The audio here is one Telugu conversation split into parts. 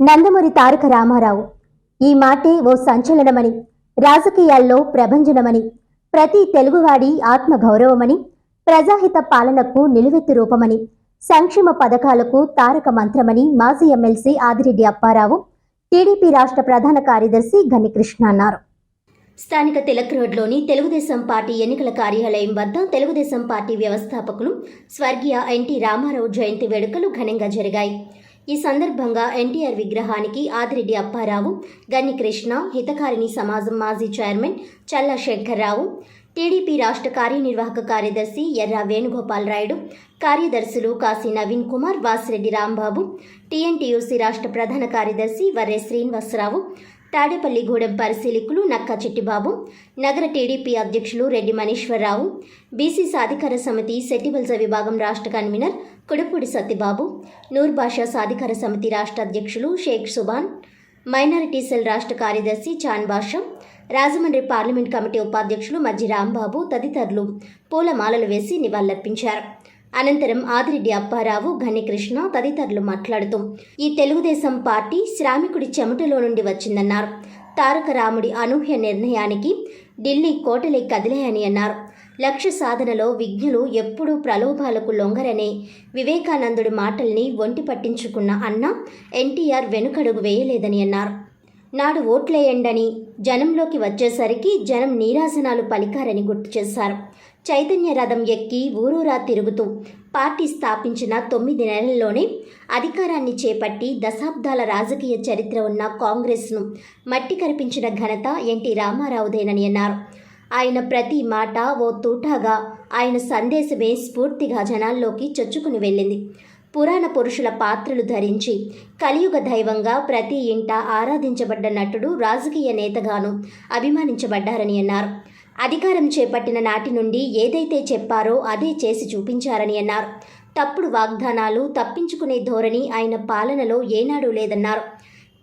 నందమూరి తారక రామారావు. ఈ మాటే ఓ సంచలనమని రాజకీయాల్లో ప్రభంజనమని ప్రతి తెలుగువాడి ఆత్మ గౌరవమని ప్రజాహిత పాలనకు నిలువెత్తు రూపమని సంక్షేమ పథకాలకు తారక మంత్రమని మాజీ ఎమ్మెల్సీ ఆదిరెడ్డి అప్పారావు టీడీపీ రాష్ట్ర ప్రధాన కార్యదర్శి గన్నికృష్ణ అన్నారు. స్థానిక తిలక్ రోడ్లోని తెలుగుదేశం పార్టీ ఎన్నికల కార్యాలయం వద్ద తెలుగుదేశం పార్టీ వ్యవస్థాపకులు స్వర్గీయ ఎన్టీ రామారావు జయంతి వేడుకలు ఘనంగా జరిగాయి. ఈ సందర్భంగా ఎన్టీఆర్ విగ్రహానికి ఆదిరెడ్డి అప్పారావు గన్నికృష్ణ హితకారిణి సమాజం మాజీ చైర్మన్ చల్ల శంకర్రావు టీడీపీ రాష్ట్ర కార్యనిర్వాహక కార్యదర్శి ఎర్ర వేణుగోపాల్ రాయుడు కార్యదర్శులు కాశీ నవీన్ కుమార్ వాసిరెడ్డి రాంబాబు టీఎన్టీయూసీ రాష్ట్ర ప్రధాన కార్యదర్శి వర్రే శ్రీనివాసరావు తాడేపల్లిగూడెం పరిశీలకులు నక్కా చిట్టిబాబు నగర టీడీపీ అధ్యక్షులు రెడ్డి మనీశ్వరరావు బీసీ సాధికార సమితి సెట్టివల్స విభాగం రాష్ట్ర కన్వీనర్ కుడపూడి సత్యబాబు నూర్ భాషా సాధికార సమితి రాష్ట్ర అధ్యక్షులు షేక్ సుబాన్ మైనారిటీ సెల్ రాష్ట్ర కార్యదర్శి చాన్ బాషా రాజమండ్రి పార్లమెంట్ కమిటీ ఉపాధ్యక్షులు మజ్జి రాంబాబు తదితరులు పూలమాలలు వేసి నివాళులర్పించారు. అనంతరం ఆదిరెడ్డి అప్పారావు ఘనికృష్ణ తదితరులు మాట్లాడుతూ ఈ తెలుగుదేశం పార్టీ శ్రామికుడి చెమటలో నుండి వచ్చిందన్నారు. తారక రాముడి అనూహ్య నిర్ణయానికి ఢిల్లీ కోటలే కదిలాయని అన్నారు. లక్ష్య సాధనలో విజ్ఞులు ఎప్పుడూ ప్రలోభాలకు లొంగరనే వివేకానందుడి మాటల్ని ఒంటి పట్టించుకున్న అన్న ఎన్టీఆర్ వెనుకడుగు వేయలేదని అన్నారు. నాడు ఓట్లేయండని జనంలోకి వచ్చేసరికి జనం నీరాసనాలు పలికారని గుర్తు చేశారు. చైతన్య రథం ఎక్కి ఊరూరా తిరుగుతూ పార్టీ స్థాపించిన తొమ్మిది నెలల్లోనే అధికారాన్ని చేపట్టి దశాబ్దాల రాజకీయ చరిత్ర ఉన్న కాంగ్రెస్ను మట్టి కరిపించిన ఘనత ఎన్టీ రామారావుదేనని అన్నారు. ఆయన ప్రతి మాట ఓ తూటాగా ఆయన సందేశమే స్ఫూర్తిగా జనాల్లోకి చొచ్చుకుని వెళ్ళింది. పురాణ పురుషుల పాత్రలు ధరించి కలియుగ దైవంగా ప్రతి ఇంట ఆరాధించబడ్డ నటుడు రాజకీయ నేతగాను అభిమానించబడ్డారని అన్నారు. అధికారం చేపట్టిన నాటి నుండి ఏదైతే చెప్పారో అదే చేసి చూపించారని అన్నారు. తప్పుడు వాగ్దానాలు తప్పించుకునే ధోరణి ఆయన పాలనలో ఏనాడు లేదన్నారు.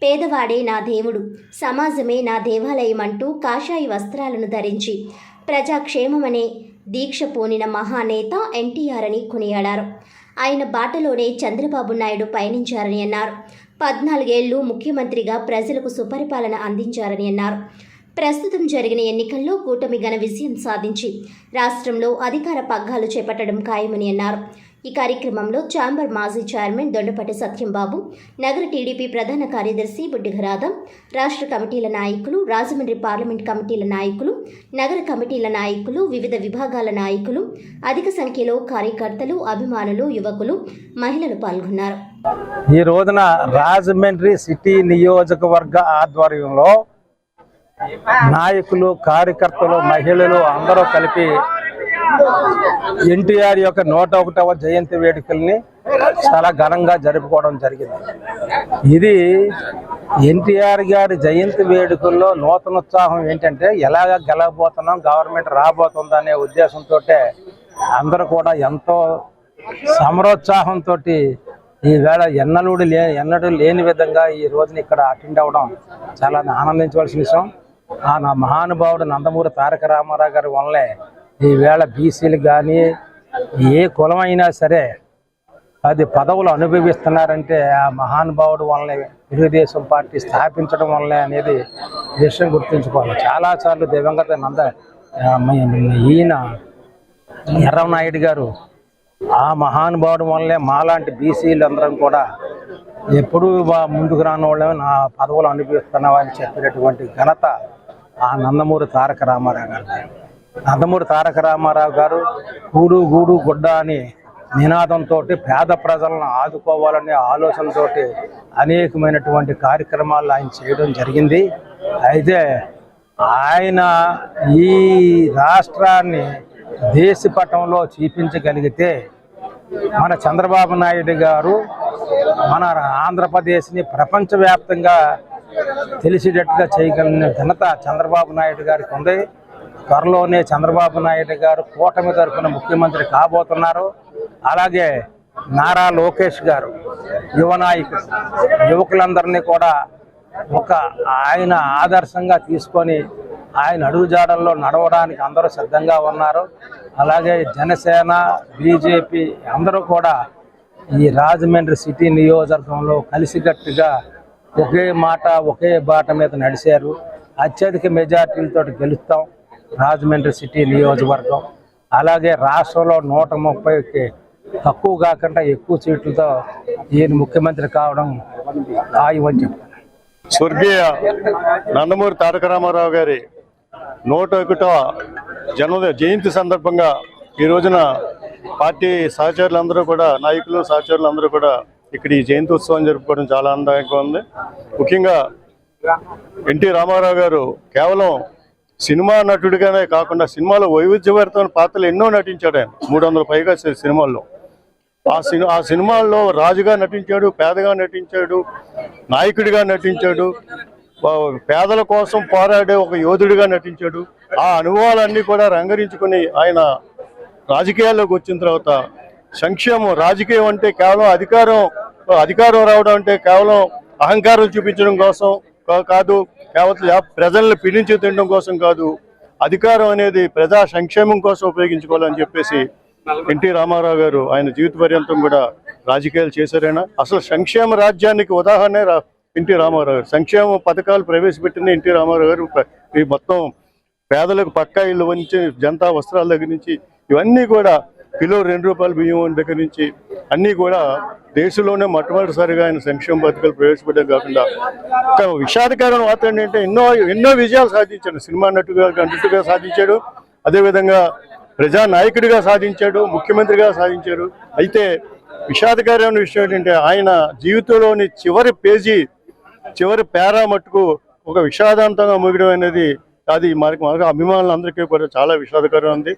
పేదవాడే నా దేవుడు సమాజమే నా దేవాలయం అంటూ కాషాయి వస్త్రాలను ధరించి ప్రజాక్షేమమనే దీక్ష పోనిన మహానేత ఎన్టీఆర్ అని కొనియాడారు. ఆయన బాటలోనే చంద్రబాబు నాయుడు పయనించారని అన్నారు. పద్నాలుగేళ్ళు ముఖ్యమంత్రిగా ప్రజలకు సుపరిపాలన అందించారని అన్నారు. ప్రస్తుతం జరిగిన ఎన్నికల్లో కూటమి ఘన విజయం సాధించి రాష్ట్రంలో అధికార పగ్గాలు చేపట్టడం ఖాయమని అన్నారు. ఈ కార్యక్రమంలో ఛాంబర్ మాజీ చైర్మన్ దొండపటి సత్యంబాబు నగర టీడీపీ ప్రధాన కార్యదర్శి బుడ్డిఘరాధం రాష్ట్ర కమిటీల నాయకులు రాజమండ్రి పార్లమెంట్ కమిటీల నాయకులు నగర కమిటీల నాయకులు వివిధ విభాగాల నాయకులు అధిక సంఖ్యలో కార్యకర్తలు అభిమానులు యువకులు మహిళలు పాల్గొన్నారు. ఈ రోజున రాజమండ్రి సిటీ నియోజకవర్గ ఆధ్వర్యంలో నాయకులు కార్యకర్తలు మహిళలు అందరూ కలిపి ఎన్టీఆర్ యొక్క నూట ఒకటవ జయంతి వేడుకల్ని చాలా ఘనంగా జరుపుకోవడం జరిగింది. ఇది ఎన్టీఆర్ గారి జయంతి వేడుకల్లో నూతన ఉత్సాహం ఏంటంటే ఎలాగ గెలవబోతున్నాం గవర్నమెంట్ రాబోతుందనే అనే ఉద్దేశంతో అందరూ కూడా ఎంతో సమరోత్సాహంతో ఈవేళ ఎన్నడూ లే ఎన్నడూ లేని విధంగా ఈ రోజున ఇక్కడ అటెండ్ అవ్వడం చాలా ఆనందించవలసిన విషయం. ఆ నా మహానుభావుడు నందమూరి తారక రామారావు గారి వల్లే ఈ వేళ బీసీలు కానీ ఏ కులం అయినా సరే అది పదవులు అనుభవిస్తున్నారంటే ఆ మహానుభావుడు వల్లనే తెలుగుదేశం పార్టీ స్థాపించడం వల్లనే అనేది విషయం గుర్తుంచుకోవాలి. చాలాసార్లు దివంగత నంద ఈయన ఎర్రనాయుడు గారు ఆ మహానుభావుడు వల్లే మాలాంటి బీసీలు అందరం కూడా ఎప్పుడూ ముందుకు రాని వాళ్ళమే నా పదవులు అనుభవిస్తున్నావా అని చెప్పినటువంటి ఘనత ఆ నందమూరి తారక రామారావు గారు నందమూరి తారక రామారావు గారు కూడు గూడు గుడ్డ అని నినాదంతో పేద ప్రజలను ఆదుకోవాలనే ఆలోచనతో అనేకమైనటువంటి కార్యక్రమాలు ఆయన చేయడం జరిగింది. అయితే ఆయన ఈ రాష్ట్రాన్ని దేశపటంలో చూపించగలిగితే మన చంద్రబాబు నాయుడు గారు మన ఆంధ్రప్రదేశ్ని ప్రపంచవ్యాప్తంగా తెలిసేటట్టుగా చేయగలిగిన ఘనత చంద్రబాబు నాయుడు గారికి ఉంది. త్వరలోనే చంద్రబాబు నాయుడు గారు కూటమి తరఫున ముఖ్యమంత్రి కాబోతున్నారు. అలాగే నారా లోకేష్ గారు యువ నాయకుడు యువకులందరినీ కూడా ఒక ఆయన ఆదర్శంగా తీసుకొని ఆయన అడుగుజాడల్లో నడవడానికి అందరూ సిద్ధంగా ఉన్నారు. అలాగే జనసేన బీజేపీ అందరూ కూడా ఈ రాజమండ్రి సిటీ నియోజకవర్గంలో కలిసికట్టుగా ఒకే మాట ఒకే బాట మీద నడిచారు. అత్యధిక మెజార్టీలతో గెలుస్తాం రాజమండ్రి సిటీ నియోజకవర్గం. అలాగే రాష్ట్రంలో నూట ముప్పైకి తక్కువ కాకుండా ఎక్కువ సీట్లతో ఈయన ముఖ్యమంత్రి కావడం ఖాయమని చెప్తాను స్వర్గీయ నందమూరి తారక రామారావు గారి నూట ఒకటో జన్మదిన జయంతి సందర్భంగా ఈ రోజున పార్టీ సహచరులందరూ కూడా నాయకులు సహచరులందరూ కూడా ఇక్కడ ఈ జయంతి ఉత్సవం జరుపుకోవడం చాలా ఆనందంగా ఉంది. ముఖ్యంగా ఎన్టీ రామారావు గారు కేవలం సినిమా నటుడిగానే కాకుండా సినిమాలో వైవిధ్యభరితమైన పాత్రలు ఎన్నో నటించాడు ఆయన. మూడు వందల పైగా సినిమాల్లో. ఆ సినిమా ఆ సినిమాల్లో రాజుగా నటించాడు పేదగా నటించాడు నాయకుడిగా నటించాడు. పేదల కోసం పోరాడే ఒక యోధుడిగా నటించాడు. ఆ అనుభవాలన్నీ కూడా రంగరించుకుని ఆయన రాజకీయాల్లోకి వచ్చిన తర్వాత సంక్షేమం రాజకీయం అంటే కేవలం అధికారం అధికారం రావడం అంటే కేవలం అహంకారం చూపించడం కోసం కాదు కేవలం ప్రజల్ని పిలిచి తినడం కోసం కాదు. అధికారం అనేది ప్రజా సంక్షేమం కోసం ఉపయోగించుకోవాలని చెప్పేసి ఎన్టీ రామారావు గారు ఆయన జీవిత పర్యంతం కూడా రాజకీయాలు చేశారైనా. అసలు సంక్షేమ రాజ్యానికి ఉదాహరణ రా- ఎన్టీ రామారావు గారు. సంక్షేమ పథకాలు ప్రవేశపెట్టిన ఎన్టీ రామారావు గారు ఈ మొత్తం పేదలకు పక్కా ఇల్లు వంచి జనతా వస్త్రాల దగ్గర నుంచి ఇవన్నీ కూడా కిలో రెండు రూపాయల బియ్యం దగ్గర నుంచి అన్నీ కూడా దేశంలోనే మొట్టమొదటిసారిగా ఆయన సంక్షేమ పథకాలు ప్రవేశపెట్టడం కాకుండా ఒక వార్త ఏంటంటే ఎన్నో ఎన్నో విజయాలు సాధించాడు. సినిమా నటుగా నటుగా సాధించాడు. అదేవిధంగా ప్రజా నాయకుడిగా సాధించాడు ముఖ్యమంత్రిగా సాధించాడు. అయితే విషాదకరమైన విషయం ఏంటంటే ఆయన జీవితంలోని చివరి పేజీ చివరి పేరా మట్టుకు ఒక విషాదాంతంగా ముగియడం అనేది అది మనకి మనకు అభిమానులందరికీ కూడా చాలా విషాదకరం ఉంది.